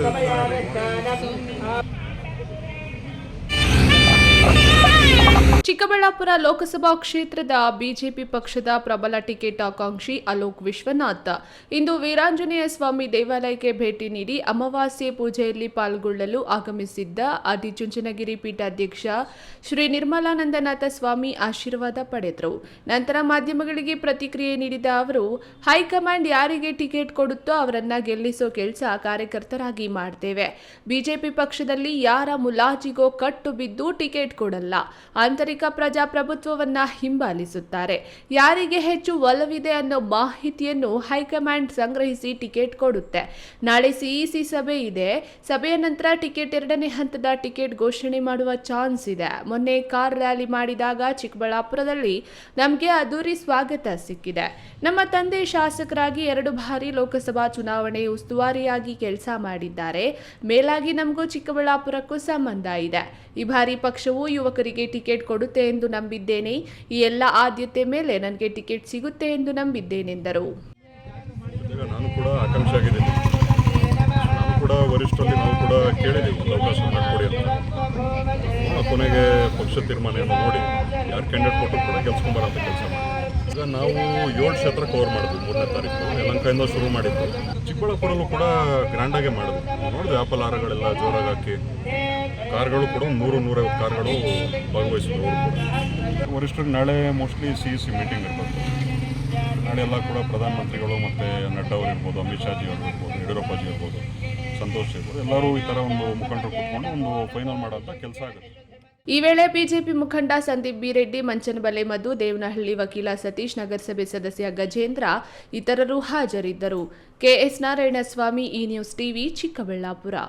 Sa may-ari ka ng... Chikkaballapur Lok Sabha ಕ್ಷೇತ್ರದ BJP ಪಕ್ಷದ ಪ್ರಬಲ ಟಿಕೆಟ್ ಆಕಾಂಕ್ಷಿ ಅಲೋಕ್ ವಿಶ್ವನಾಥ್. ಇಂದು ವೀರಾಂಜನೇಯ ಸ್ವಾಮಿ ದೇವಾಲಯಕ್ಕೆ ಭೇಟಿ ನೀಡಿ ಅಮಾವಾಸ್ಯೆ ಪೂಜೆಯಲ್ಲಿ ಪಾಲ್ಗೊಳ್ಳಲು ಆಗಮಿಸಿದ್ದ ಆದಿಚುಂಚನಗಿರಿ ಪೀಠಾಧ್ಯಕ್ಷ ಶ್ರೀ ನಿರ್ಮಲಾನಂದನಾಥ ಸ್ವಾಮಿ ಆಶೀರ್ವಾದ ಪಡೆದರು. ನಂತರ ಮಾಧ್ಯಮಗಳಿಗೆ ಪ್ರತಿಕ್ರಿಯೆ ನೀಡಿದ ಅವರು, ಹೈಕಮಾಂಡ್ ಯಾರಿಗೆ ಟಿಕೆಟ್ ಕೊಡುತ್ತೋ ಅವರನ್ನ ಗೆಲ್ಲಿಸೋ ಕೆಲಸ ಕಾರ್ಯಕರ್ತರಾಗಿ ಮಾಡ್ತೇವೆ. ಬಿಜೆಪಿ ಪಕ್ಷದಲ್ಲಿ ಯಾರ ಮುಲಾಜಿಗೋ ಕಟ್ಟು ಬಿದ್ದು ಟಿಕೆಟ್ ಕೊಡಲ್ಲ. ಆಂತರಿಕ ಪ್ರಜಾಪ್ರಭುತ್ವವನ್ನ ಹಿಂಬಾಲಿಸುತ್ತಾರೆ. ಯಾರಿಗೆ ಹೆಚ್ಚು ಒಲವಿದೆ ಅನ್ನೋ ಮಾಹಿತಿಯನ್ನು ಹೈಕಮಾಂಡ್ ಸಂಗ್ರಹಿಸಿ ಟಿಕೆಟ್ ಕೊಡುತ್ತೆ. ನಾಳೆ ಸಿಇಸಿ ಸಭೆ ಇದೆ. ಸಭೆಯ ನಂತರ ಟಿಕೆಟ್ ಎರಡನೇ ಹಂತದ ಟಿಕೆಟ್ ಘೋಷಣೆ ಮಾಡುವ ಚಾನ್ಸ್ ಇದೆ. ಮೊನ್ನೆ ಕಾರ್ ರ್ಯಾಲಿ ಮಾಡಿದಾಗ ಚಿಕ್ಕಬಳ್ಳಾಪುರದಲ್ಲಿ ನಮಗೆ ಅದ್ದೂರಿ ಸ್ವಾಗತ ಸಿಕ್ಕಿದೆ. ನಮ್ಮ ತಂದೆ ಶಾಸಕರಾಗಿ ಎರಡು ಬಾರಿ ಲೋಕಸಭಾ ಚುನಾವಣೆ ಉಸ್ತುವಾರಿಯಾಗಿ ಕೆಲಸ ಮಾಡಿದ್ದಾರೆ. ಮೇಲಾಗಿ ನಮಗೂ ಚಿಕ್ಕಬಳ್ಳಾಪುರಕ್ಕೂ ಸಂಬಂಧ ಇದೆ. ಈ ಬಾರಿ ಪಕ್ಷವು ಯುವಕರಿಗೆ ಟಿಕೆಟ್ ಕೊಡುತ್ತೆ ಎಂದು ನಂಬಿದ್ದೇನೆ. ಈ ಎಲ್ಲ ಆದ್ಯತೆ ಮೇಲೆ ನನಗೆ ಟಿಕೆಟ್ ಸಿಗುತ್ತೆ ಎಂದು ನಂಬಿದ್ದೇನೆಂದರು ನಾನು ಕೊನೆಗೆ ಪಕ್ಷ ತೀರ್ಮಾನ ನೋಡಿ, ಯಾರು ಕ್ಯಾಂಡಿಡೇಟ್ ಕೊಟ್ಟರು ಕೂಡ ಕೆಲಸ ಕೆಲಸ ನಾವು ಏಳು ಕ್ಷೇತ್ರ ಕವರ್ ಮಾಡಿದ್ವಿ, ಮೂರನೇ ತಾರೀಕು. ಯಲಂಕದಿಂದ ಶುರು ಮಾಡಿದ್ದು. ಚಿಕ್ಕಬಳ್ಳಾಪುರಲ್ಲೂ ಕೂಡ ಗ್ರ್ಯಾಂಡಾಗೆ ಮಾಡಿದ್ವಿ. ನೋಡಿದ್ವಿ ಆಪಲ್ ಹಾರಗಳೆಲ್ಲ ಜೋರಾಗಿ ಹಾಕಿ. ಕಾರ್ಗಳು ಕೂಡ ಒಂದು ನೂರು, ನೂರೈವತ್ತು ಕಾರ್ಗಳು ಭಾಗವಹಿಸಿದ್ರು ಅವರು ವರಿಷ್ಠರಿಗೆ ನಾಳೆ ಮೋಸ್ಟ್ಲಿ ಸಿ ಸಿ ಮೀಟಿಂಗ್ ಇರ್ಬೋದು ನಾಳೆ ಎಲ್ಲ ಕೂಡ ಪ್ರಧಾನಮಂತ್ರಿಗಳು ಮತ್ತು ನಡ್ಡಾ ಅವರು ಇರ್ಬೋದು, ಅಮಿತ್ ಶಾಜಿ ಅವರು ಇರ್ಬೋದು ಯಡಿಯೂರಪ್ಪಾಜಿ ಇರ್ಬೋದು, ಸಂತೋಷ್ ಇರ್ಬೋದು, ಎಲ್ಲರೂ ಈ ಥರ ಒಂದು ಮುಖಂಡರು ಕೂತ್ಕೊಂಡು ಒಂದು ಫೈನಲ್ ಮಾಡೋಂಥ ಕೆಲಸ ಆಗುತ್ತೆ. ಈ ವೇಳೆ ಬಿಜೆಪಿ ಮುಖಂಡ ಸಂದೀಪ್ ಬಿರೆಡ್ಡಿ ಮಂಚನಬಲೆ ಮಧು ದೇವನಹಳ್ಳಿ ವಕೀಲ ಸತೀಶ್ ನಗರಸಭೆ ಸದಸ್ಯ ಗಜೇಂದ್ರ ಇತರರು ಹಾಜರಿದ್ದರು. ಕೆಎಸ್ ನಾರಾಯಣಸ್ವಾಮಿ, ಈ ನ್ಯೂಸ್ ಟಿವಿ ಚಿಕ್ಕಬಳ್ಳಾಪುರ.